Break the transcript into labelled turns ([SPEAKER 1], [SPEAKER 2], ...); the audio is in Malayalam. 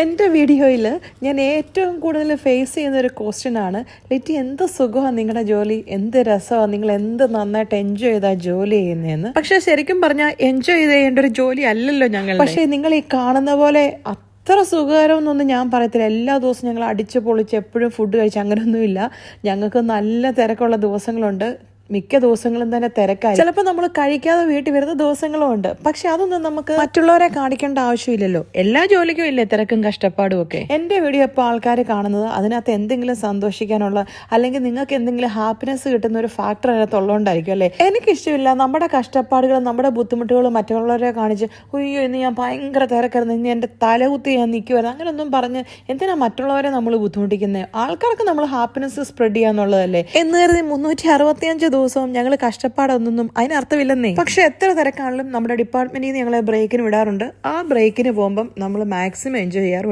[SPEAKER 1] എന്റെ വീഡിയോയിൽ ഞാൻ ഏറ്റവും കൂടുതൽ ഫേസ് ചെയ്യുന്ന ഒരു ക്വസ്റ്റ്യൻ ആണ്. ലിറ്റി എന്ത് സുഖമാണ് നിങ്ങളുടെ ജോലി? എന്ത് രസമാണ് നിങ്ങൾ എന്ത് നന്നായിട്ട് എൻജോയ് ചെയ്താ ജോലി ചെയ്യുന്നതെന്ന്? പക്ഷെ ശരിക്കും പറഞ്ഞാൽ എൻജോയ് ചെയ്യേണ്ട ഒരു ജോലി അല്ലല്ലോ ഞങ്ങൾ പക്ഷേ നിങ്ങൾ ഈ കാണുന്ന പോലെ അത്ര സുഖകരമെന്നൊന്നും ഞാൻ പറയത്തില്ല. എല്ലാ ദിവസവും ഞങ്ങൾ അടിച്ച് പൊളിച്ച് എപ്പോഴും ഫുഡ് കഴിച്ച് അങ്ങനെയൊന്നുമില്ല. ഞങ്ങൾക്ക് നല്ല തിരക്കുള്ള ദിവസങ്ങളുണ്ട്. മിക്ക ദിവസങ്ങളും തന്നെ തിരക്കായി ചിലപ്പോൾ നമ്മൾ കഴിക്കാതെ വീട്ടിൽ വരുന്ന ദിവസങ്ങളും ഉണ്ട്. പക്ഷെ അതൊന്നും നമുക്ക് മറ്റുള്ളവരെ കാണിക്കേണ്ട ആവശ്യമില്ലല്ലോ. എല്ലാ ജോലിക്കും ഇല്ലേ തിരക്കും കഷ്ടപ്പാടും ഒക്കെ? എന്റെ വീഡിയോ ഇപ്പോൾ ആൾക്കാർ കാണുന്നത് അതിനകത്ത് എന്തെങ്കിലും സന്തോഷിക്കാനുള്ള അല്ലെങ്കിൽ നിങ്ങൾക്ക് എന്തെങ്കിലും ഹാപ്പിനെസ് കിട്ടുന്ന ഒരു ഫാക്ടർ അതിനകത്ത് ഉള്ളതുകൊണ്ടായിരിക്കും അല്ലേ? എനിക്കിഷ്ടമില്ല നമ്മുടെ കഷ്ടപ്പാടുകളും നമ്മുടെ ബുദ്ധിമുട്ടുകളും മറ്റുള്ളവരെ കാണിച്ച് അയ്യോ ഇന്ന് ഞാൻ ഭയങ്കര തിരക്കായിരുന്നു. ഇന്ന് എന്റെ തലകുത്തി ഞാൻ നിൽക്കുമായിരുന്നു അങ്ങനെയൊന്നും പറഞ്ഞ് എന്തിനാ മറ്റുള്ളവരെ നമ്മൾ ബുദ്ധിമുട്ടിക്കുന്നത് ആൾക്കാർക്ക് നമ്മൾ ഹാപ്പിനെസ് സ്പ്രെഡ് ചെയ്യാന്നുള്ളതല്ലേ? എന്ന് കരുതി മുന്നൂറ്റി അറുപത്തിയഞ്ച് ദിവസവും ഞങ്ങൾ കഷ്ടപ്പാടൊന്നും അതിനർത്ഥമില്ലെന്നേ. പക്ഷെ എത്ര തിരക്കാണെങ്കിലും നമ്മുടെ ഡിപ്പാർട്ട്മെന്റിൽ നിന്ന് ഞങ്ങളെ ബ്രേക്കിന് വിടാറുണ്ട്. ആ ബ്രേക്കിന് പോകുമ്പം നമ്മൾ മാക്സിമം എൻജോയ് ചെയ്യാറുണ്ട്.